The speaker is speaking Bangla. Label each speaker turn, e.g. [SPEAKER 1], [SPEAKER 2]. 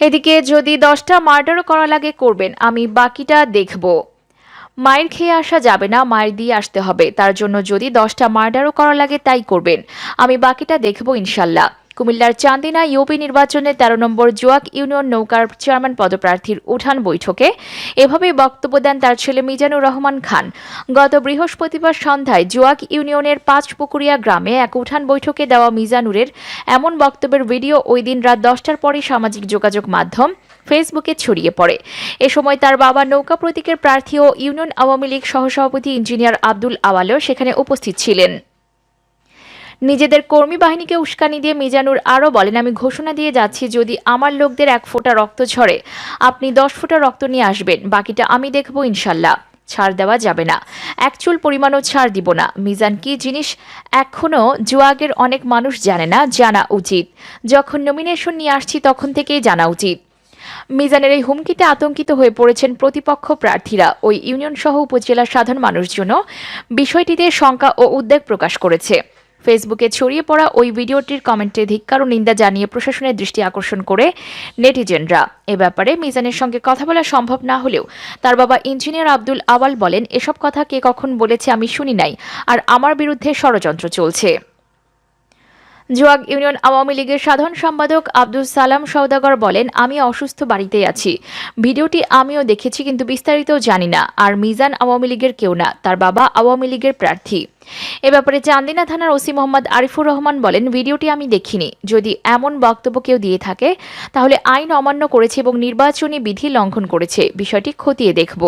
[SPEAKER 1] এদিকে যদি দশটা মার্ডারও করা লাগে করবেন, আমি বাকিটা দেখব। মায়ের খেয়ে আসা যাবে না, মায়ের দিয়ে আসতে হবে। তার জন্য যদি দশটা মার্ডারও করা লাগে তাই করবেন। আমি বাকিটা দেখব ইনশাল্লাহ। কুমিল্লার চান্দিনা ইউপি নির্বাচনে তেরো নম্বর জোয়াক ইউনিয়ন নৌকার চেয়ারম্যান পদপ্রার্থীর উঠান বৈঠকে এভাবেই বক্তব্য দেন তার ছেলে মিজানুর রহমান খান। গত বৃহস্পতিবার সন্ধ্যায় জোয়াক ইউনিয়নের পাঁচপুকুরিয়া গ্রামে এক উঠান বৈঠকে দেওয়া মিজানুরের এমন বক্তব্যের ভিডিও ওই দিন রাত দশটার পরে সামাজিক যোগাযোগ মাধ্যম ফেসবুকে ছড়িয়ে পড়ে। এ সময় তার বাবা নৌকা প্রতীকের প্রার্থী ও ইউনিয়ন আওয়ামী লীগ সহসভাপতি ইঞ্জিনিয়ার আব্দুল আওয়ালও সেখানে উপস্থিত ছিলেন। নিজেদের কর্মী বাহিনীকে উস্কানি দিয়ে মিজানুর আরও বলেন, আমি ঘোষণা দিয়ে যাচ্ছি, যদি আমার লোকদের এক ফোঁটা রক্ত ঝরে, আপনি দশ ফোঁটা রক্ত নিয়ে আসবেন, বাকিটা আমি দেখব ইনশাল্লাহ। ছাড় দেওয়া যাবে না। এক চুল পরিমাণও ছাড় দিব না। মিজান কি জিনিস এখনও জুয়াগের অনেক মানুষ জানে না, জানা উচিত। যখন নমিনেশন নিয়ে আসছি, তখন থেকেই জানা উচিত। মিজানের এই হুমকিতে আতঙ্কিত হয়ে পড়েছেন প্রতিপক্ষ প্রার্থীরা। ওই ইউনিয়ন সহ উপজেলার সাধারণ মানুষজনও বিষয়টিতে শঙ্কা ও উদ্বেগ প্রকাশ করেছে। ফেসবুকে ছড়িয়ে পড়া ওই ভিডিওটির কমেন্টে ধিক্কার ও নিন্দা জানিয়ে প্রশাসনের দৃষ্টি আকর্ষণ করে নেটিজেনরা। এ ব্যাপারে মিজানের সঙ্গে কথা বলা সম্ভব না হলেও তার বাবা ইঞ্জিনিয়ার আব্দুল আওয়াল বলেন, এসব কথা কে কখন বলেছে আমি শুনি নাই, আর আমার বিরুদ্ধে ষড়যন্ত্র চলছে। জোয়াগ ইউনিয়ন আওয়ামী লীগের সাধারণ সম্পাদক আব্দুল সালাম সওদাগর বলেন, আমি অসুস্থ বাড়িতেই আছি। ভিডিওটি আমিও দেখেছি, কিন্তু বিস্তারিত জানি না। আর মিজান আওয়ামী লীগের কেউ না, তার বাবা আওয়ামী লীগের প্রার্থী। এ ব্যাপারে চান্দিনা থানার ওসি মোহাম্মদ আরিফুর রহমান বলেন, ভিডিওটি আমি দেখিনি। যদি এমন বক্তব্য কেউ দিয়ে থাকে, তাহলে আইন অমান্য করেছে এবং নির্বাচনী বিধি লঙ্ঘন করেছে। বিষয়টি খতিয়ে দেখব।